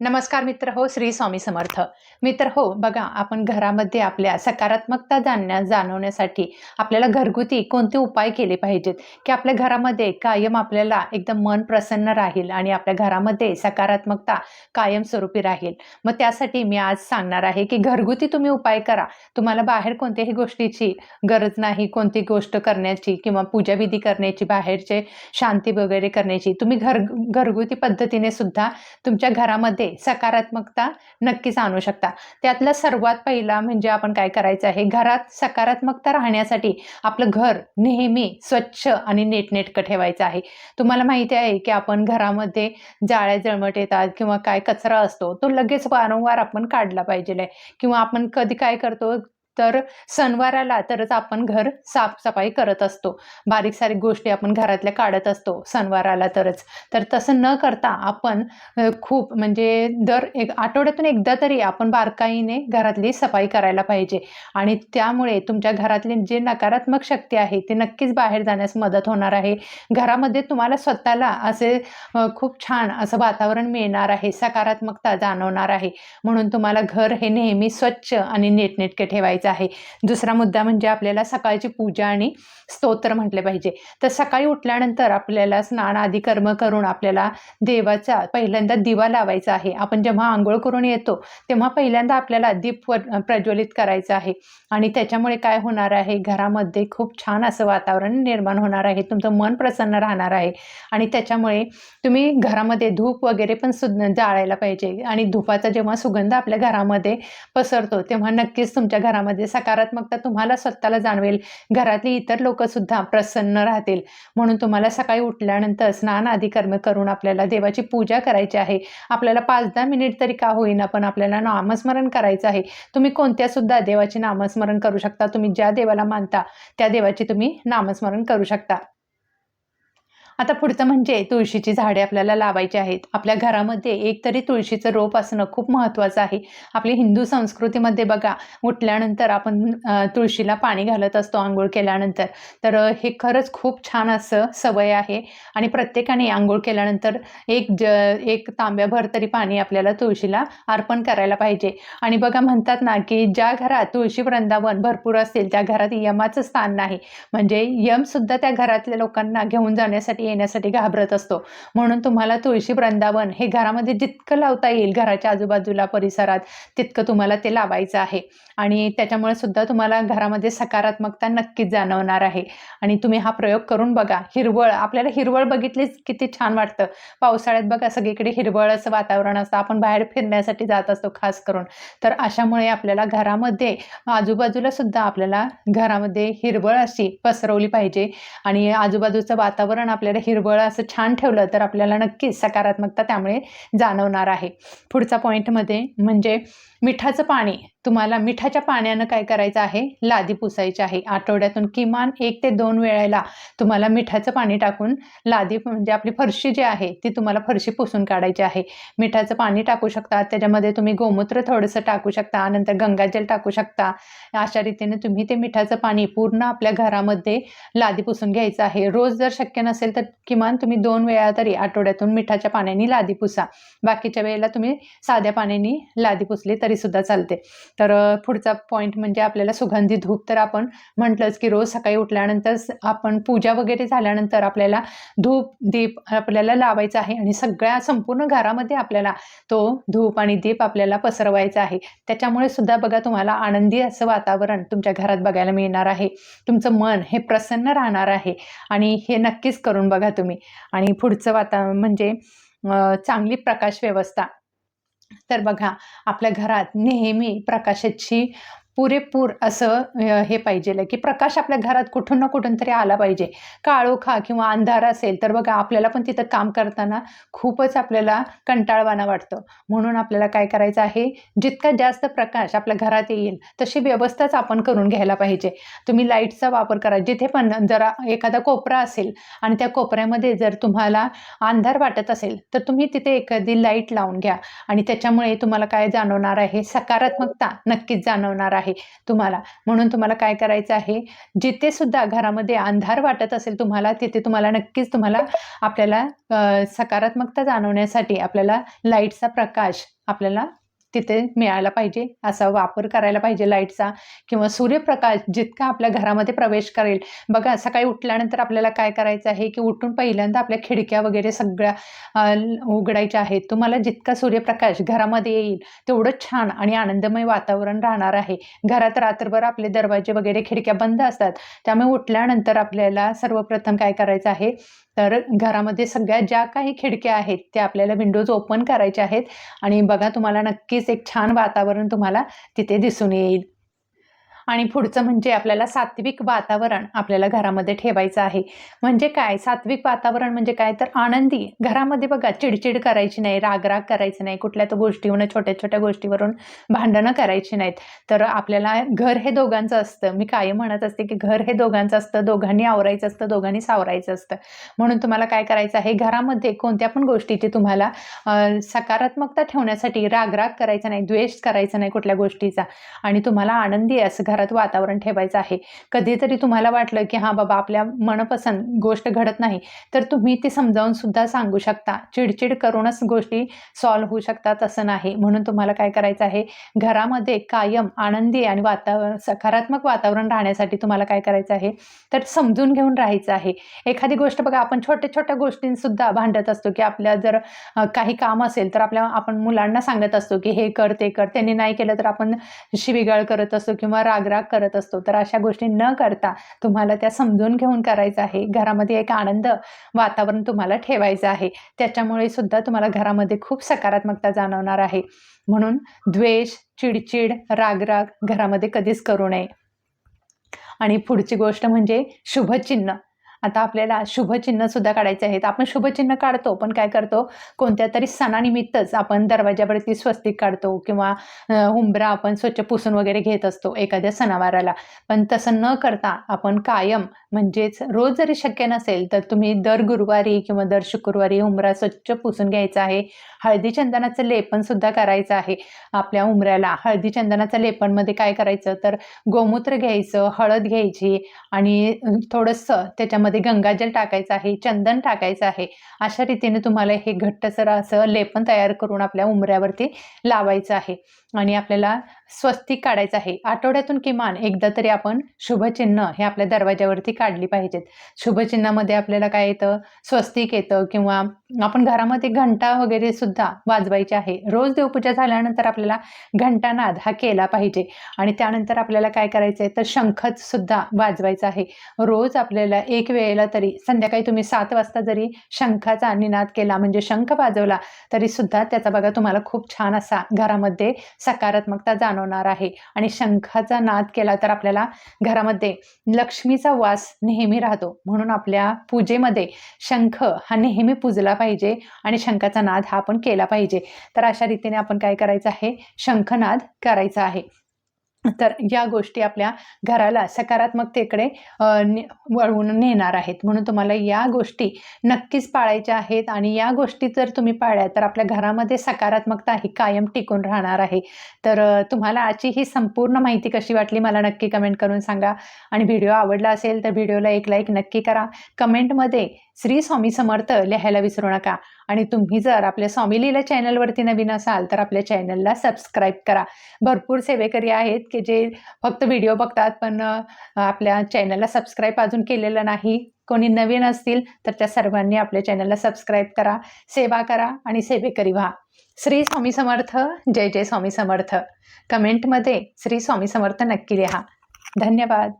नमस्कार मित्र हो श्री स्वामी समर्थ. मित्र हो बघा आपण घरामध्ये आपल्या सकारात्मकता जाणण्या जाणवण्यासाठी आपल्याला घरगुती कोणते उपाय केले पाहिजेत? की आपल्या घरामध्ये कायम आपल्याला एकदम मन प्रसन्न राहील आणि आपल्या घरामध्ये सकारात्मकता कायमस्वरूपी राहील? मग त्यासाठी मी आज सांगणार आहे की घरगुती तुम्ही उपाय करा. तुम्हाला बाहेर कोणत्याही गोष्टीची गरज नाही कोणती गोष्ट करण्याची किंवा पूजाविधी करण्याची बाहेरचे शांती वगैरे करण्याची. तुम्ही घर घरगुती पद्धतीने सुद्धा तुमच्या घरामध्ये सकारात्मकता नक्कीच आणू शकता. त्यातला सर्वात पहिला म्हणजे आपण काय करायचं आहे? घरात सकारात्मकता राहण्यासाठी आपलं घर नेहमी स्वच्छ आणि नीटनेटकं ठेवायचं आहे. तुम्हाला माहिती आहे की आपण घरामध्ये जाळ्या जळमट येतात किंवा काय कचरा असतो तो लगेच वारंवार आपण काढला पाहिजे किंवा आपण कधी काय करतो तर सणवाराला तरच आपण घर साफसफाई करत असतो. बारीक सारीक गोष्टी आपण घरातल्या काढत असतो सणवाराला तरच. तर तसं न करता आपण खूप म्हणजे दर एक आठवड्यातून एकदा तरी आपण बारकाईने घरातली सफाई करायला पाहिजे. आणि त्यामुळे तुमच्या घरातली जे नकारात्मक शक्ती आहे ते नक्कीच बाहेर जाण्यास मदत होणार आहे. घरामध्ये तुम्हाला स्वतःला असे खूप छान असं वातावरण मिळणार आहे सकारात्मकता जाणवणार आहे. म्हणून तुम्हाला घर हे नेहमी स्वच्छ आणि नीटनेटके ठेवायचं आहे. दुसरा मुद्दा म्हणजे आपल्याला सकाळची पूजा आणि स्तोत्र म्हटले पाहिजे. तर सकाळी उठल्यानंतर आपल्याला स्नान आदी कर्म करून आपल्याला देवाचा पहिल्यांदा दिवा लावायचा आहे. आपण जेव्हा आंघोळ करून येतो तेव्हा पहिल्यांदा आपल्याला दीप प्रज्वलित करायचं आहे. आणि त्याच्यामुळे काय होणार आहे? घरामध्ये खूप छान असं वातावरण निर्माण होणार आहे. तुमचं मन प्रसन्न राहणार आहे. आणि त्याच्यामुळे तुम्ही घरामध्ये धूप वगैरे पण सु जाळायला पाहिजे. आणि धुपाचा जेव्हा सुगंध आपल्या घरामध्ये पसरतो तेव्हा नक्कीच तुमच्या घरामध्ये म्हणजे सकारात्मकता तुम्हाला स्वतःला जाणवेल. घरातली इतर लोक सुद्धा प्रसन्न राहतील. म्हणून तुम्हाला सकाळी उठल्यानंतर स्नान आदी कर्म करून आपल्याला देवाची पूजा करायची आहे. आपल्याला पाच दहा मिनिट तरी का होईना पण आपल्याला नामस्मरण करायचं आहे. तुम्ही कोणत्या सुद्धा देवाचे नामस्मरण करू शकता. तुम्ही ज्या देवाला मानता त्या देवाचे तुम्ही नामस्मरण करू शकता. आता पुढचं म्हणजे तुळशीची झाडे आपल्याला लावायची आहेत. आपल्या घरामध्ये एक तरी तुळशीचं रोप असणं खूप महत्त्वाचं आहे. आपली हिंदू संस्कृतीमध्ये बघा उठल्यानंतर आपण तुळशीला पाणी घालत असतो आंघोळ केल्यानंतर. तर हे खरंच खूप छान असं सवय आहे. आणि प्रत्येकाने आंघोळ केल्यानंतर एक ज एक तांब्याभर तरी पाणी आपल्याला तुळशीला अर्पण करायला पाहिजे. आणि बघा म्हणतात ना की ज्या घरात तुळशी वृंदावन भरपूर असेल त्या घरात यमाचं स्थान नाही. म्हणजे यमसुद्धा त्या घरातल्या लोकांना घेऊन जाण्यासाठी येण्यासाठी घाबरत असतो. म्हणून तुम्हाला तुळशी वृंदावन हे घरामध्ये जितकं लावता येईल घराच्या आजूबाजूला परिसरात तितकं तुम्हाला ते लावायचं आहे. आणि त्याच्यामुळे सुद्धा तुम्हाला घरामध्ये सकारात्मकता नक्कीच जाणवणार आहे. आणि तुम्ही हा प्रयोग करून बघा. हिरवळ आपल्याला हिरवळ बघितलीच किती छान वाटतं. पावसाळ्यात बघा सगळीकडे हिरवळ असं वातावरण असतं. आपण बाहेर फिरण्यासाठी जात असतो खास करून. तर अशामुळे आपल्याला घरामध्ये आजूबाजूला सुद्धा आपल्याला घरामध्ये हिरवळ अशी पसरवली पाहिजे. आणि आजूबाजूचं वातावरण आपल्याला हिरवळ असं छान ठेवलं तर आपल्याला नक्कीच सकारात्मकता त्यामुळे जाणवणार आहे. पुढचा पॉईंटमध्ये म्हणजे मिठाचं पाणी. तुम्हाला मिठाच्या पाण्यानं काय करायचं आहे? लादी पुसायची आहे. आठवड्यातून किमान एक ते दोन वेळेला तुम्हाला मिठाचं पाणी टाकून लादी म्हणजे आपली फरशी जी आहे ती तुम्हाला फरशी पुसून काढायची आहे. मिठाचं पाणी टाकू शकता. त्याच्यामध्ये तुम्ही गोमूत्र थोडंसं टाकू शकता. नंतर गंगाजल टाकू शकता. अशा रीतीने तुम्ही ते मिठाचं पाणी पूर्ण आपल्या घरामध्ये लादी पुसून घ्यायचं आहे. रोज जर शक्य नसेल तर किमान तुम्ही दोन वेळा तरी आठवड्यातून मिठाच्या पाण्याने लादी पुसा. बाकीच्या वेळेला तुम्ही साध्या पाण्याने लादी पुसली तर सुद्धा चालते. तर पुढचा पॉईंट म्हणजे आपल्याला सुगंधी धूप तर आपण म्हटलंच की रोज सकाळी उठल्यानंतर स- आपण पूजा वगैरे झाल्यानंतर आपल्याला धूप दीप आपल्याला लावायचा आहे आणि सगळ्या संपूर्ण घरामध्ये आपल्याला तो धूप आणि दीप आपल्याला पसरवायचा आहे. त्याच्यामुळे सुद्धा बघा तुम्हाला आनंदी असं वातावरण तुमच्या घरात बघायला मिळणार आहे. तुमचं मन हे प्रसन्न राहणार आहे आणि हे नक्कीच करून बघा तुम्ही. आणि पुढचं वाता म्हणजे चांगली प्रकाश व्यवस्था. तर बघा आपल्या घरात नेहमी प्रकाशाची पुरेपूर असं हे पाहिजे की प्रकाश आपल्या घरात कुठून ना कुठून तरी आला पाहिजे. काळोखा किंवा अंधार असेल तर बघा आपल्याला पण तिथं काम करताना खूपच आपल्याला कंटाळवाना वाटतं. म्हणून आपल्याला काय करायचं आहे? जितका जास्त प्रकाश आपल्या घरात येईल तशी व्यवस्थाच आपण करून घ्यायला पाहिजे. तुम्ही लाईटचा वापर करा. जिथे पण जरा एखादा कोपरा असेल आणि त्या कोपऱ्यामध्ये जर तुम्हाला अंधार वाटत असेल तर तुम्ही तिथे एखादी लाइट लावून घ्या. आणि त्याच्यामुळे तुम्हाला काय जाणवणार आहे? सकारात्मकता नक्कीच जाणवणार आहे. आहे तुम्हाला. म्हणून तुम्हाला काय करायचं आहे? जिथे सुद्धा घरामध्ये अंधार वाटत असेल तुम्हाला तिथे तुम्हाला नक्कीच तुम्हाला आपल्याला सकारात्मकता जाणवण्यासाठी आपल्याला लाईटचा प्रकाश आपल्याला तिथे मिळायला पाहिजे असा वापर करायला पाहिजे लाईटचा किंवा सूर्यप्रकाश जितका आपल्या घरामध्ये प्रवेश करेल. बघा सकाळी उठल्यानंतर आपल्याला काय करायचं आहे की उठून पहिल्यांदा आपल्या खिडक्या वगैरे सगळ्या उघडायच्या आहेत. तुम्हाला जितका सूर्यप्रकाश घरामध्ये येईल तेवढं छान आणि आनंदमय वातावरण राहणार आहे. घरात रात्रभर आपले दरवाजे वगैरे खिडक्या बंद असतात. त्यामुळे उठल्यानंतर आपल्याला सर्वप्रथम काय करायचं आहे? तर घरामध्ये सगळ्या ज्या काही खिडक्या आहेत त्या आपल्याला विंडोज ओपन करायच्या आहेत. आणि बघा तुम्हाला नक्की नक्कीच एक छान वातावरण तुम्हाला तिथे दिसून येईल. आणि पुढचं म्हणजे आपल्याला सात्विक वातावरण आपल्याला घरामध्ये ठेवायचं आहे. म्हणजे काय? सात्विक वातावरण म्हणजे काय? तर आनंदी. घरामध्ये बघा चिडचिड करायची नाही रागराग करायची नाही. कुठल्या तर गोष्टीवरून छोट्या छोट्या गोष्टीवरून भांडणं करायची नाहीत. तर आपल्याला घर हे दोघांचं असतं. मी कायम म्हणत असते की घर हे दोघांचं असतं. दोघांनी आवरायचं असतं. दोघांनी सावरायचं असतं. म्हणून तुम्हाला काय करायचं आहे? घरामध्ये कोणत्या पण गोष्टीची तुम्हाला सकारात्मकता ठेवण्यासाठी रागराग करायचा नाही द्वेष करायचा नाही कुठल्या गोष्टीचा. आणि तुम्हाला आनंदी असं घर घरात वातावरण ठेवायचं आहे. कधीतरी तुम्हाला वाटलं की हां बाबा आपल्या मनपसंत गोष्ट घडत नाही. तर तुम्ही ती समजावून सुद्धा सांगू शकता. चिडचिड करूनच गोष्टी सॉल्व्ह होऊ शकतात असं नाही. म्हणून तुम्हाला काय करायचं आहे? घरामध्ये कायम आनंदी आणि वातावरण सकारात्मक वातावरण राहण्यासाठी तुम्हाला काय करायचं आहे? तर समजून घेऊन राहायचं आहे. एखादी गोष्ट बघा आपण छोट्या छोट्या गोष्टींसुद्धा भांडत असतो की आपल्या जर काही काम असेल तर आपल्या आपण मुलांना सांगत असतो की हे कर ते कर. त्यांनी नाही केलं तर आपण शिवीगाळ करत असतो किंवा राग रागराग करत असतो. तर अशा गोष्टी न करता तुम्हाला त्या समजून घेऊन करायचं आहे. घरामध्ये एक आनंद वातावरण तुम्हाला ठेवायचं आहे. त्याच्यामुळे सुद्धा तुम्हाला घरामध्ये खूप सकारात्मकता जाणवणार आहे. म्हणून द्वेष चिडचिड रागराग घरामध्ये कधीच करू नये. आणि पुढची गोष्ट म्हणजे शुभचिन्ह. आता आपल्याला शुभचिन्ह सुद्धा काढायचे आहेत. आपण शुभचिन्ह काढतो पण काय करतो? कोणत्या तरी सणानिमित्तच आपण दरवाजावरती स्वस्तिक काढतो किंवा हुंबरा आपण स्वच्छ पुसून वगैरे घेत असतो एखाद्या सणावाराला. पण तसं न करता आपण कायम म्हणजेच रोज जरी शक्य नसेल तर तुम्ही दर गुरुवारी किंवा दर शुक्रवारी हुंबरा स्वच्छ पुसून घ्यायचा आहे. हळदी चंदनाचं लेपन सुद्धा करायचं आहे. आपल्या उंबऱ्याला हळदी चंदनाचं लेपनमध्ये काय करायचं? तर गोमूत्र घ्यायचं हळद घ्यायची आणि थोडंसं त्याच्यामध्ये गंगाजल टाकायचं आहे चंदन टाकायचं आहे अशा रीतीने तुम्हाला हे घट्टसर असं लेपन तयार करून आपल्या उंबऱ्यावरती लावायचं आहे. आणि आपल्याला स्वस्तिक काढायचं आहे. आठवड्यातून किमान एकदा तरी आपण शुभचिन्ह हे आपल्या दरवाजावरती काढली पाहिजेत. शुभचिन्हामध्ये आपल्याला काय येतं? स्वस्तिक येतं किंवा आपण घरामध्ये घंटा वगैरे सुद्धा वाजवायची आहे. रोज देवपूजा झाल्यानंतर आपल्याला घंटानाद हा केला पाहिजे. आणि त्यानंतर आपल्याला काय करायचं आहे तर शंखच सुद्धा वाजवायचा आहे. रोज आपल्याला एक वेळेला तरी संध्याकाळी तुम्ही सात वाजता जरी शंखाचा निनाद केला म्हणजे शंख वाजवला तरी सुद्धा त्याचा बघा तुम्हाला खूप छान असा घरामध्ये सकारात्मकता जाणवणार आहे. आणि शंखाचा नाद केला तर आपल्याला घरामध्ये लक्ष्मीचा वास नेहमी राहतो. म्हणून आपल्या पूजेमध्ये शंख हा नेहमी पूजला पाहिजे आणि शंखाचा नाद हा आपण केला पाहिजे. तर अशा रीतीने आपण काय करायचं आहे? शंखनाद करायचा आहे. तर या गोष्टी आपल्या घराला सकारात्मकतेकडे ने वळवून नेणार आहेत. म्हणून तुम्हाला या गोष्टी नक्कीच पाळायच्या आहेत आणि या गोष्टी जर तुम्ही पाळल्या तर आपल्या घरामध्ये सकारात्मकता ही कायम टिकून राहणार आहे. तर तुम्हाला आजची ही संपूर्ण माहिती कशी वाटली मला नक्की कमेंट करून सांगा. आणि व्हिडिओ आवडला असेल तर व्हिडिओला एक लाईक नक्की करा. कमेंटमध्ये श्री स्वामी समर्थ लिहायला विसरू नका. आणि तुम्ही जर आपल्या स्वामी लीला चॅनलवरती नवीन असाल तर आपल्या चॅनलला सबस्क्राईब करा. भरपूर सेवेकरी आहेत की जे फक्त व्हिडिओ बघतात पण आपल्या चॅनलला सबस्क्राईब अजून केलेलं नाही. कोणी नवीन असतील तर त्या सर्वांनी आपल्या चॅनलला सबस्क्राईब करा सेवा करा आणि सेवेकरी व्हा. श्री स्वामी समर्थ जय जय स्वामी समर्थ. कमेंटमध्ये श्री स्वामी समर्थ नक्की लिहा. धन्यवाद.